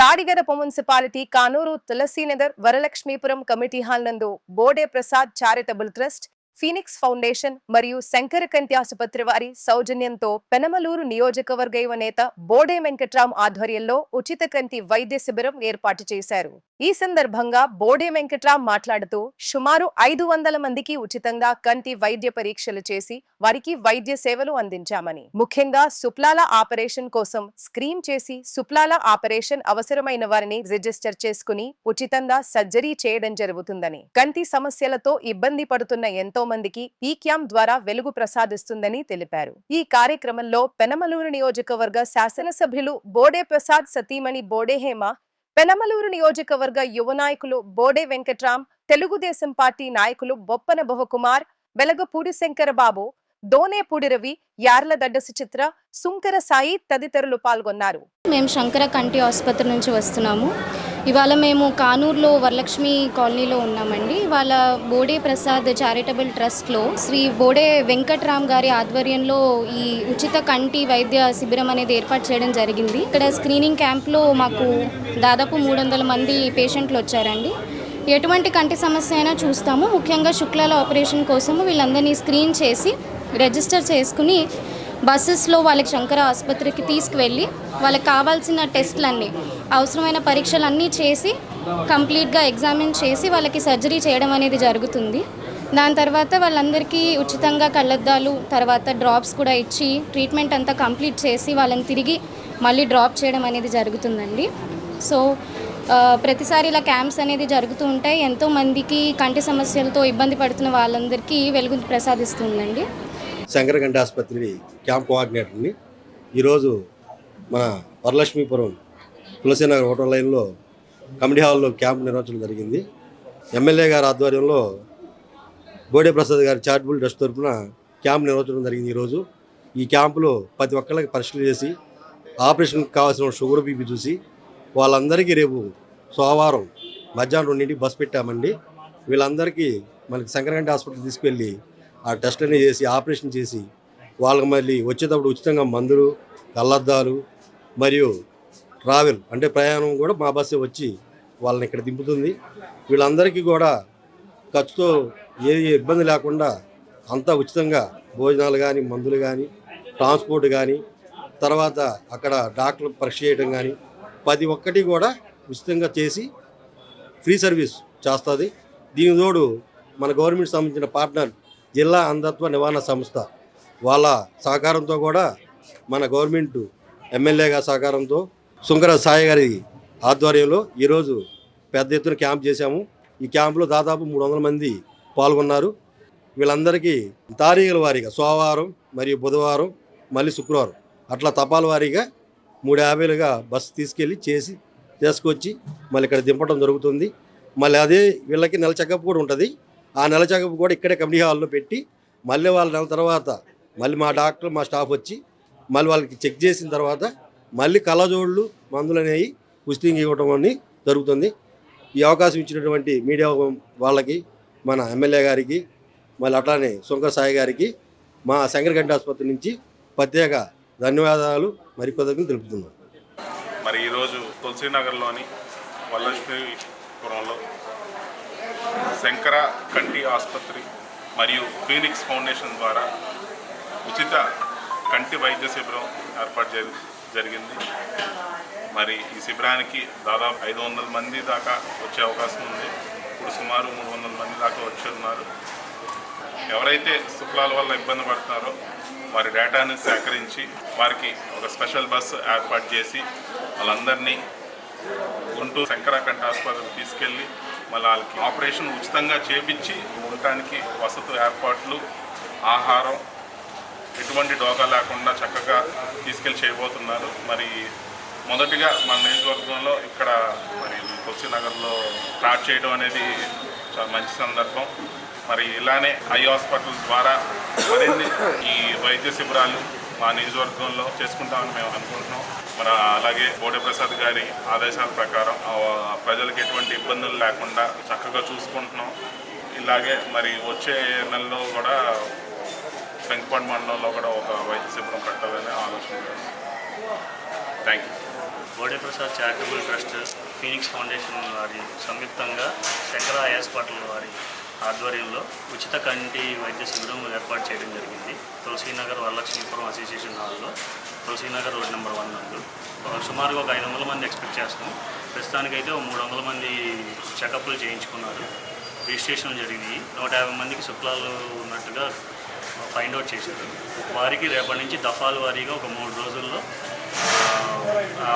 Tadigadapa municipality Kanuru Tulasinagar Varalakshmipuram committee hall నందు Bode Prasad charitable trust Phoenix foundation మరియు శంకరకంతి ఆసుపత్రి వారి సౌజన్యంతో పెనమలూరు నియోజకవర్గ యువ నేత బోడే వెంకట్రామ్ ఆధ్వర్యంలో ఉచిత కంతి వైద్య శిబిరం ఏర్పాటు చేశారు. ఈ సందర్భంగా బోడే వెంకట్రామ్ మాట్లాడుతూ సుమారు ఐదు వందల మందికి ఉచితంగా కంటి వైద్య పరీక్షలు చేసి వారికి వైద్య సేవలు అందించామని. ముఖ్యంగా సుప్లాల ఆపరేషన్ కోసం స్క్రీన్ చేసి సుప్లాల ఆపరేషన్ అవసరమైన వారిని రిజిస్టర్ చేసుకుని ఉచితంగా సర్జరీ చేయడం జరుగుతుందని. కంటి సమస్యలతో ఇబ్బంది పడుతున్న ఎంతో మందికి ఈ క్యాంప్ ద్వారా వెలుగు ప్రసాదిస్తుందని తెలిపారు. ఈ కార్యక్రమంలో పెనమలూరు నియోజకవర్గ శాసనసభ్యులు బోడే ప్రసాద్ సతీమణి బోడే హేమ పెనమలూరు నియోజకవర్గ యువ నాయకులు బోడే వెంకట్రామ్ తెలుగుదేశం పార్టీ నాయకులు బొప్పన భువకుమార్ వెలగపూడి శంకరబాబు దోనేపూడి రవి యార్లదడ్డ సుచిత్ర సుంకర సాయి తదితరులు పాల్గొన్నారు. మేము శంకర కంటి ఆసుపత్రి నుంచి వస్తున్నాము. ఇవాళ మేము కానూరులో వరలక్ష్మి కాలనీలో ఉన్నామండి. ఇవాళ బోడే ప్రసాద్ చారిటబుల్ ట్రస్ట్లో శ్రీ బోడే వెంకట్రామ్ గారి ఆధ్వర్యంలో ఈ ఉచిత కంటి వైద్య శిబిరం అనేది ఏర్పాటు చేయడం జరిగింది. ఇక్కడ స్క్రీనింగ్ క్యాంప్లో మాకు దాదాపు మూడు వందల మంది పేషెంట్లు వచ్చారండి. ఎటువంటి కంటి సమస్య అయినా చూస్తాము. ముఖ్యంగా శుక్లాల ఆపరేషన్ కోసము వీళ్ళందరినీ స్క్రీన్ చేసి రిజిస్టర్ చేసుకుని బస్సెస్లో వాళ్ళకి శంకర ఆసుపత్రికి తీసుకువెళ్ళి వాళ్ళకి కావాల్సిన టెస్ట్లన్నీ అవసరమైన పరీక్షలన్నీ చేసి కంప్లీట్గా ఎగ్జామిన్ చేసి వాళ్ళకి సర్జరీ చేయడం అనేది జరుగుతుంది. దాని తర్వాత వాళ్ళందరికీ ఉచితంగా కళ్ళద్దాలు తర్వాత డ్రాప్స్ కూడా ఇచ్చి ట్రీట్మెంట్ అంతా కంప్లీట్ చేసి వాళ్ళని తిరిగి మళ్ళీ డ్రాప్ చేయడం అనేది జరుగుతుందండి. సో ప్రతిసారి ఇలా క్యాంప్స్ అనేది జరుగుతూ ఉంటాయి. ఎంతోమందికి కంటి సమస్యలతో ఇబ్బంది పడుతున్న వాళ్ళందరికీ వెలుగు ప్రసాదిస్తుందండి. శంకరగండ ఆసుపత్రి క్యాంప్ కోఆర్డినేటర్ని ఈరోజు మన వరలక్ష్మీపురం తులసీనగర్ హోటల్ లైన్లో కమిటీ హాల్లో క్యాంప్ నిర్వహించడం జరిగింది. ఎమ్మెల్యే గారి ఆధ్వర్యంలో బోడే ప్రసాద్ గారి చారిటబుల్ ట్రస్ట్ తరఫున క్యాంప్ నిర్వహించడం జరిగింది ఈరోజు. ఈ క్యాంపులో ప్రతి ఒక్కళ్ళకి పరీక్షలు చేసి ఆపరేషన్కి కావాల్సిన షుగర్ బీపీ చూసి వాళ్ళందరికీ రేపు సోమవారం మధ్యాహ్నం రెండింటికి బస్ పెట్టామండి. వీళ్ళందరికీ మనకి శంకరగంట హాస్పిటల్ తీసుకెళ్ళి ఆ టెస్ట్లన్నీ చేసి ఆపరేషన్ చేసి వాళ్ళకి మళ్ళీ వచ్చేటప్పుడు ఉచితంగా మందులు కళ్ళద్దాలు మరియు ట్రావెల్ అంటే ప్రయాణం కూడా మా బస్సే వచ్చి వాళ్ళని ఇక్కడ దింపుతుంది. వీళ్ళందరికీ కూడా ఖర్చుతో ఏ ఏ ఇబ్బంది లేకుండా అంతా ఉచితంగా భోజనాలు కానీ మందులు కానీ ట్రాన్స్పోర్ట్ కానీ తర్వాత అక్కడ డాక్టర్ పరీక్ష చేయడం కానీ ప్రతి ఒక్కటి కూడా ఉచితంగా చేసి ఫ్రీ సర్వీస్ చేస్తుంది. దీని తోడు మన గవర్నమెంట్ సంబంధించిన పార్ట్నర్ జిల్లా అంధత్వ నివారణ సంస్థ వాళ్ళ సహకారంతో కూడా మన గవర్నమెంట్ ఎమ్మెల్యేగా సహకారంతో సుంకర సాయి గారి ఆధ్వర్యంలో ఈరోజు పెద్ద ఎత్తున క్యాంప్ చేశాము. ఈ క్యాంపులో దాదాపు మూడు వందల మంది పాల్గొన్నారు. వీళ్ళందరికీ తారీఖుల వారీగా సోమవారం మరియు బుధవారం మళ్ళీ శుక్రవారం అట్లా తపాల వారీగా మూడు యాభైలుగా బస్సు తీసుకెళ్ళి చేసి తీసుకొచ్చి మళ్ళీ ఇక్కడ దింపడం జరుగుతుంది. మళ్ళీ అదే వీళ్ళకి నెల చెకప్ కూడా ఉంటుంది. ఆ నెల చెకప్ కూడా ఇక్కడే కమిటీ హాల్లో పెట్టి మళ్ళీ వాళ్ళ నెల తర్వాత మళ్ళీ మా డాక్టర్ మా స్టాఫ్ వచ్చి మళ్ళీ వాళ్ళకి చెక్ చేసిన తర్వాత మళ్ళీ కళ్ళజోళ్ళు మందులు అనేవి ఉచితంగా ఇవ్వడం అని జరుగుతుంది. ఈ అవకాశం ఇచ్చినటువంటి మీడియా వాళ్ళకి మన ఎమ్మెల్యే గారికి మళ్ళీ అట్లానే శంకర్ సాయి గారికి మా శంకరగడ్డ ఆసుపత్రి నుంచి ప్రత్యేక ధన్యవాదాలు మరి కృతజ్ఞతలు తెలుపుతున్నాం. మరి ఈరోజు తులసీనగర్లోని వల్లక్ష్మీపురంలో శంకర కంటి ఆసుపత్రి మరియు ఫీనిక్స్ ఫౌండేషన్ ద్వారా ఉచిత కంటి వైద్య శిబిరం ఏర్పాటు జరి జరిగింది. మరి ఈ శిబిరానికి దాదాపు ఐదు వందల మంది దాకా వచ్చే అవకాశం ఉంది. ఇప్పుడు సుమారు మూడు వందల మంది దాకా వచ్చి ఉన్నారు. ఎవరైతే శుక్లాల వల్ల ఇబ్బంది పడుతున్నారో వారి డేటాను సేకరించి వారికి ఒక స్పెషల్ బస్సు ఏర్పాటు చేసి వాళ్ళందరినీ గుంటూరు శంకర ఆసుపత్రికి తీసుకెళ్ళి మళ్ళీ వాళ్ళకి ఆపరేషన్ ఉచితంగా చేపించి ఉండటానికి వసతి ఏర్పాట్లు ఆహారం ఎటువంటి డోకా లేకుండా చక్కగా తీసుకెళ్ళి చేయబోతున్నారు. మరి మొదటిగా మన నియోజకవర్గంలో ఇక్కడ మరి నగర్లో స్టార్ట్ చేయడం అనేది చాలా మంచి సందర్భం. మరి ఇలానే ఐ హాస్పిటల్ ద్వారా మరిన్ని ఈ వైద్య శిబిరాలు మా నియోజకవర్గంలో చేసుకుంటామని మేము అనుకుంటున్నాం. మరి అలాగే బోడే ప్రసాద్ గారి ఆదేశాల ప్రకారం ప్రజలకు ఎటువంటి ఇబ్బందులు లేకుండా చక్కగా చూసుకుంటున్నాం. ఇలాగే మరి వచ్చే నెలలో కూడా పెంకుపాడు మండలంలో కూడా ఒక వైద్య శిబిరం పెట్టాలని ఆలోచన thank you Bode Prasad charitable trust Phoenix foundation వారి సంయుక్తంగా శంకర హాస్పిటల్ వారి ఆధ్వర్యంలో ఉచిత కంటి వైద్య శిబిరం ఏర్పాటు చేయడం జరిగింది. తులసీనగర్ వరలక్ష్మీపురం అసోసియేషన్ హాల్లో తులసీనగర్ రోడ్ నెంబర్ వన్ నందు. సుమారుగా ఒక ఐదు వందల మంది ఎక్స్పెక్ట్ చేస్తున్నాం. ప్రస్తుతానికైతే ఒక మూడు వందల మంది చెకప్లు చేయించుకున్నారు. రిజిస్ట్రేషన్ జరిగింది నూట యాభై మందికి శుక్లాలు ఉన్నట్టుగా ఫైండ్ అవుట్ చేశారు. వారికి రేపటి నుంచి దఫాల వారీగా ఒక మూడు రోజుల్లో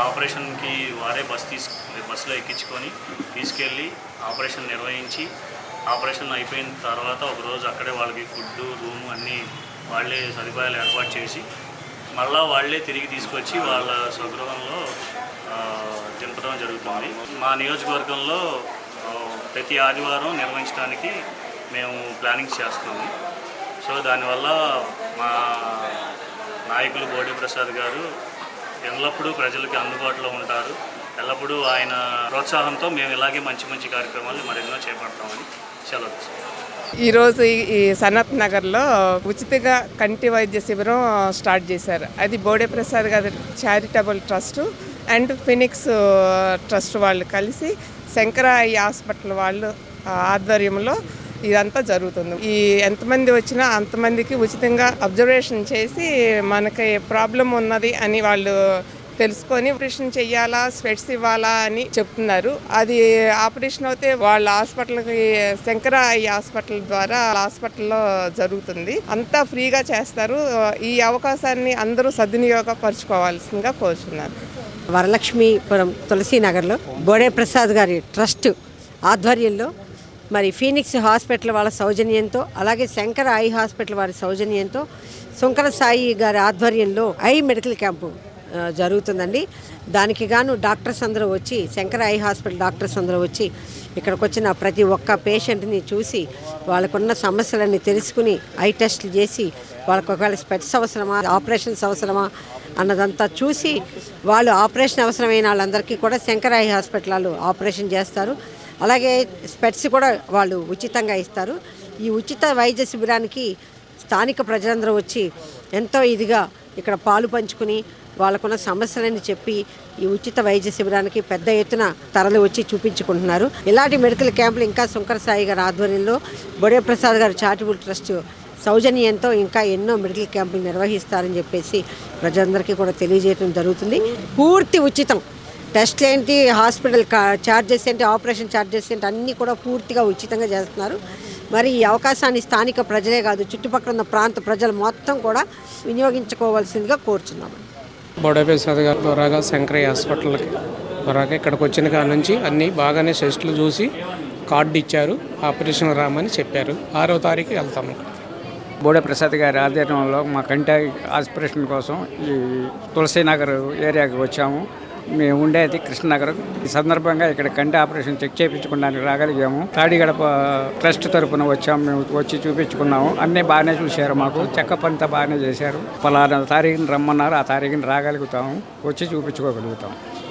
ఆపరేషన్కి వారే బస్ తీసు బస్సులో ఎక్కించుకొని తీసుకెళ్ళి ఆపరేషన్ నిర్వహించి ఆపరేషన్ అయిపోయిన తర్వాత ఒక రోజు అక్కడే వాళ్ళకి ఫుడ్ రూమ్ అన్నీ వాళ్ళే సదుపాయాలు ఏర్పాటు చేసి మళ్ళా వాళ్ళే తిరిగి తీసుకొచ్చి వాళ్ళ స్వగృహంలో ఆ, దింపడం జరుగుతుంది. మా నియోజకవర్గంలో ప్రతి ఆదివారం నిర్వహించడానికి మేము ప్లానింగ్ చేస్తున్నాము సో దానివల్ల మా నాయకులు బోడి ప్రసాద్ గారు ఎల్లప్పుడూ ప్రజలకి అందుబాటులో ఉంటారు. ఎల్లప్పుడూ ఆయన ప్రోత్సాహంతో మేము ఇలాగే మంచి మంచి కార్యక్రమాలు మరెన్నో చేపడతామని సెలవు ఈరోజు ఈ- సనత్ నగర్లో ఉచితంగా కంటి వైద్య శిబిరం స్టార్ట్ చేశారు. అది Bode Prasad garu charitable trust and Phoenix trust వాళ్ళు కలిసి శంకరాయి హాస్పిటల్ వాళ్ళు ఆధ్వర్యంలో ఇదంతా జరుగుతుంది. ఈ ఎంతమంది వచ్చినా అంతమందికి ఉచితంగా అబ్జర్వేషన్ చేసి మనకి ప్రాబ్లం ఉన్నది అని వాళ్ళు తెలుసుకొని ఆపరేషన్ చెయ్యాలా స్వెట్స్ ఇవ్వాలా అని చెప్తున్నారు. అది ఆపరేషన్ అయితే వాళ్ళ హాస్పిటల్కి శంకర హాస్పిటల్ ద్వారా హాస్పిటల్లో జరుగుతుంది. అంతా ఫ్రీగా చేస్తారు. ఈ అవకాశాన్ని అందరూ సద్వినియోగపరచుకోవాల్సిందిగా కోరుచున్నారు వరలక్ష్మీపురం తులసీనగర్లో బోడే ప్రసాద్ గారి ట్రస్ట్ ఆధ్వర్యంలో మరి ఫీనిక్స్ హాస్పిటల్ వాళ్ళ సౌజన్యంతో అలాగే శంకర ఐ హాస్పిటల్ వారి సౌజన్యంతో శంకర సాయి గారి ఆధ్వర్యంలో ఐ మెడికల్ క్యాంపు జరుగుతుందండి. దానికి గాను డాక్టర్స్ అందరూ వచ్చి శంకర ఐ హాస్పిటల్ డాక్టర్స్ అందరూ వచ్చి ఇక్కడికి వచ్చిన ప్రతి ఒక్క పేషెంట్ని చూసి వాళ్ళకున్న సమస్యలన్నీ తెలుసుకుని ఐ టెస్టులు చేసి వాళ్ళకి ఒకవేళ స్పెట్స్ అవసరమా ఆపరేషన్స్ అవసరమా అన్నదంతా చూసి వాళ్ళు ఆపరేషన్ అవసరమైన వాళ్ళందరికీ కూడా శంకర ఐ హాస్పిటల్ వాళ్ళు ఆపరేషన్ చేస్తారు. అలాగే స్పెట్స్ కూడా వాళ్ళు ఉచితంగా ఇస్తారు. ఈ ఉచిత వైద్య శిబిరానికి స్థానిక ప్రజలందరూ వచ్చి ఎంతో ఇదిగా ఇక్కడ పాలు పంచుకుని వాళ్ళకున్న సమస్యలని చెప్పి ఈ ఉచిత వైద్య శిబిరానికి పెద్ద ఎత్తున తరలి వచ్చి చూపించుకుంటున్నారు. ఇలాంటి మెడికల్ క్యాంపులు ఇంకా శంకర సాయి గారి ఆధ్వర్యంలో బొడే ప్రసాద్ గారు చారిటబుల్ ట్రస్ట్ సౌజన్యంతో ఇంకా ఎన్నో మెడికల్ క్యాంపులు నిర్వహిస్తారని చెప్పేసి ప్రజలందరికీ కూడా తెలియజేయడం జరుగుతుంది. పూర్తి ఉచితం. టెస్ట్లు ఏంటి హాస్పిటల్ ఛార్జెస్ ఏంటి ఆపరేషన్ ఛార్జెస్ ఏంటి అన్నీ కూడా పూర్తిగా ఉచితంగా చేస్తున్నారు. మరి ఈ అవకాశాన్ని స్థానిక ప్రజలే కాదు చుట్టుపక్కల ఉన్న ప్రాంత ప్రజలు మొత్తం కూడా వినియోగించుకోవాల్సిందిగా కోరుచున్నాము. బోడేపేశ్వర గారు త్వరగా శంకరయ్య హాస్పిటల్కి త్వరగా ఇక్కడికి వచ్చిన కాడ నుంచి అన్నీ బాగానే టెస్టులు చూసి కార్డు ఇచ్చారు ఆపరేషన్ రామని చెప్పారు. ఆరో తారీఖు వెళ్తాము బోడే ప్రసాద్ గారి ఆధ్వర్యంలో మా కంటి ఆపరేషన్ కోసం ఈ తులసీనగర్ ఏరియాకి వచ్చాము. మేము ఉండేది కృష్ణనగరం. ఈ సందర్భంగా ఇక్కడ కంటి ఆపరేషన్ చెక్ చేయించుకోవడానికి రాగలిగాము. తాడిగడప ట్రస్ట్ తరపున వచ్చాము. మేము వచ్చి చూపించుకున్నాము. అన్నీ బాగానే చూశారు మాకు. చెకప్ అంతా బాగానే చేశారు. పలానా తారీఖుని రమ్మన్నారు. ఆ తారీఖుని రాగలుగుతాము. వచ్చి చూపించుకోగలుగుతాము.